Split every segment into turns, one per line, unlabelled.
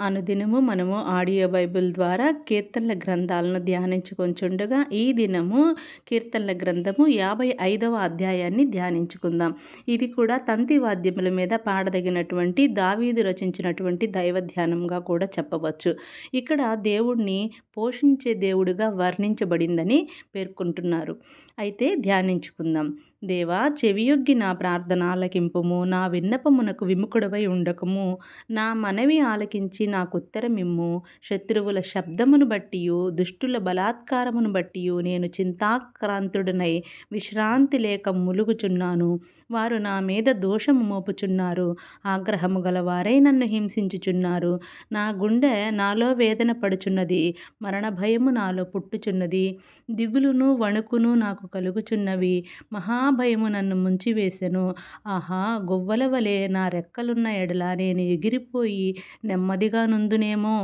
అనుదినము మనము audio Bible ద్వారా కీర్తనల గ్రంథాలను ధ్యానించుకొంచుండగా ఈ దినము కీర్తనల గ్రంథము యాభై ఐదవ అధ్యాయాన్ని ధ్యానించుకుందాం. ఇది కూడా తంతి వాద్యముల మీద పాడదగినటువంటి దావీదు రచించినటువంటి దైవ ధ్యానంగా కూడా చెప్పవచ్చు. ఇక్కడ దేవుణ్ణి పోషించే దేవుడిగా వర్ణించబడిందని పేర్కొంటున్నారు. అయితే ధ్యానించుకుందాం. దేవా చెవియొగ్గి నా ప్రార్థన ఆలకింపుము నా విన్నపమునకు విముఖుడవై ఉండకము. నా మనవి ఆలకించి నాకు ఉత్తరమిమ్ము శత్రువుల శబ్దమును బట్టియు దుష్టుల బలాత్కారమును బట్టియు నేను చింతాక్రాంతుడనై విశ్రాంతి లేక ములుగుచున్నాను. వారు నా మీద దోషము మోపుచున్నారు. ఆగ్రహము గలవారై నన్ను హింసించుచున్నారు. నా గుండె నాలో వేదన పడుచున్నది. మరణ భయము నాలో పుట్టుచున్నది. దిగులును వణుకును నాకు కలుగుచున్నవి. మహా మహాభయము నన్ను ముంచివేశను ఆహా గువ్వల వలె నా రెక్కలున్న ఎడల నేను ఎగిరిపోయి నెమ్మదిగా నుందునేమో.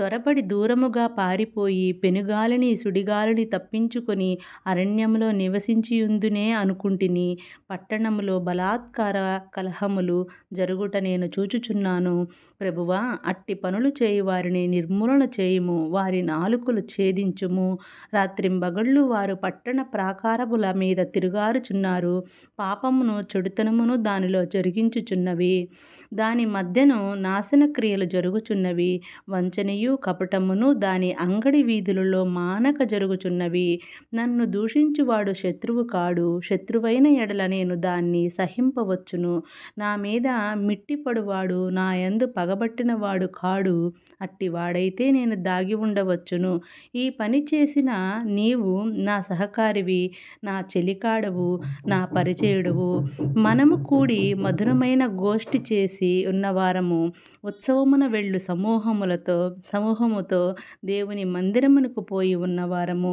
త్వరపడి దూరముగా పారిపోయి పెనుగాలిని సుడిగాలిని తప్పించుకొని అరణ్యంలో నివసించియుందునే అనుకుంటిని పట్టణములో బలాత్కార కలహములు జరుగుట నేను చూచుచున్నాను. ప్రభువా అట్టి పనులు చేయి వారిని నిర్మూలన చేయుము వారి నాలుకలు ఛేదించుము. రాత్రింబగళ్ళు వారు పట్టణ ప్రాకారముల మీద తిరుగారుచున్నారు. పాపమును చెడుతనమును దానిలో జరిగించుచున్నవి. దాని మధ్యను నాశన క్రియలు జరుగుచున్నవి. వంచనయు కపటమును దాని అంగడి వీధులలో మానక జరుగుచున్నవి. నన్ను దూషించువాడు శత్రువు కాడు. శత్రువైన ఎడల నేను దాన్ని సహింపవచ్చును. నా మీద మిట్టిపడువాడు నా యందు పగబట్టిన వాడు కాడు అట్టివాడైతే నేను దాగి ఉండవచ్చును. ఈ పని చేసిన నీవు నా సహకారివి నా చెలికాడవు నా పరిచయుడువు. మనము కూడి మధురమైన గోష్ఠి చేసి ఉన్నవారము. ఉత్సవమున వెళ్ళు సమూహములతో సమూహముతో దేవుని మందిరమునకు పోయి ఉన్నవారము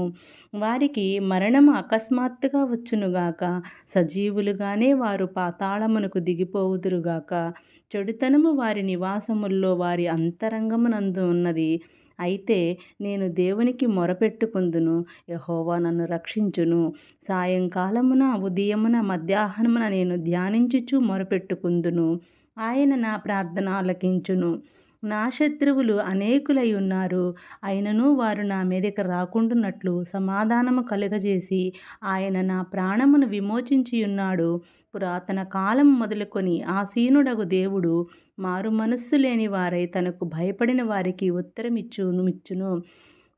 వారికి మరణము అకస్మాత్తుగా వచ్చునుగాక సజీవులుగానే వారు పాతాళమునకు దిగిపోవుదురుగాక. చెడుతనము వారి నివాసముల్లో వారి అంతరంగమునందు ఉన్నది. అయితే నేను దేవునికి మొరపెట్టుకుందును. యహోవా నన్ను రక్షించును. సాయంకాలమున ఉదయమున మధ్యాహ్నమున నేను ధ్యానించుచు మొరపెట్టుకుందును. ఆయన నా ప్రార్థన ఆలకించును. నా శత్రువులు అనేకులై ఉన్నారు. అయినను వారు నా మీదకి రాకుండానట్లు సమాధానము కలుగజేసి ఆయన నా ప్రాణమును విమోచించి ఉన్నాడు పురాతన కాలం మొదలుకొని ఆసీనుడగు దేవుడు మారు మనస్సు లేని వారై తనకు భయపడిన వారికి ఉత్తరమిచ్చును మిచ్చును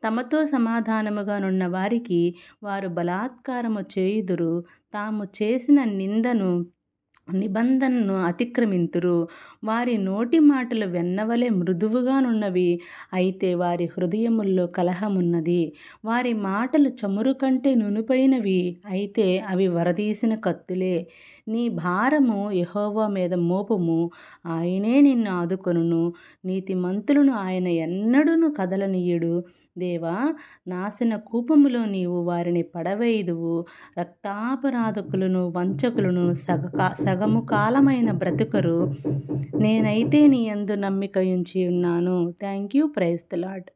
తమతో సమాధానముగానున్న వారికి వారు బలాత్కారము చేయుదురు. తాము చేసిన నిందను నిబంధనను అతిక్రమింతురు. వారి నోటి మాటలు వెన్నవలే మృదువుగానున్నవి. అయితే వారి హృదయముల్లో కలహమున్నది. వారి మాటలు చమురు కంటే నునుపైనవి. అయితే అవి వరదీసిన కత్తులే. నీ భారము యహోవా మీద మోపము. ఆయనే నిన్ను ఆదుకొనును. నీతిమంతులను ఆయన ఎన్నడూను కదలనీయుడు. దేవా నాశన కూపములో నీవు వారిని పడవేయుదువు. రక్తాపరాధకులను వంచకులను సగ సగము కాలమైన బ్రతుకరు. నేనైతే నీ ఎందు నమ్మిక ఉంచి ఉన్నాను. Thank you praise the Lord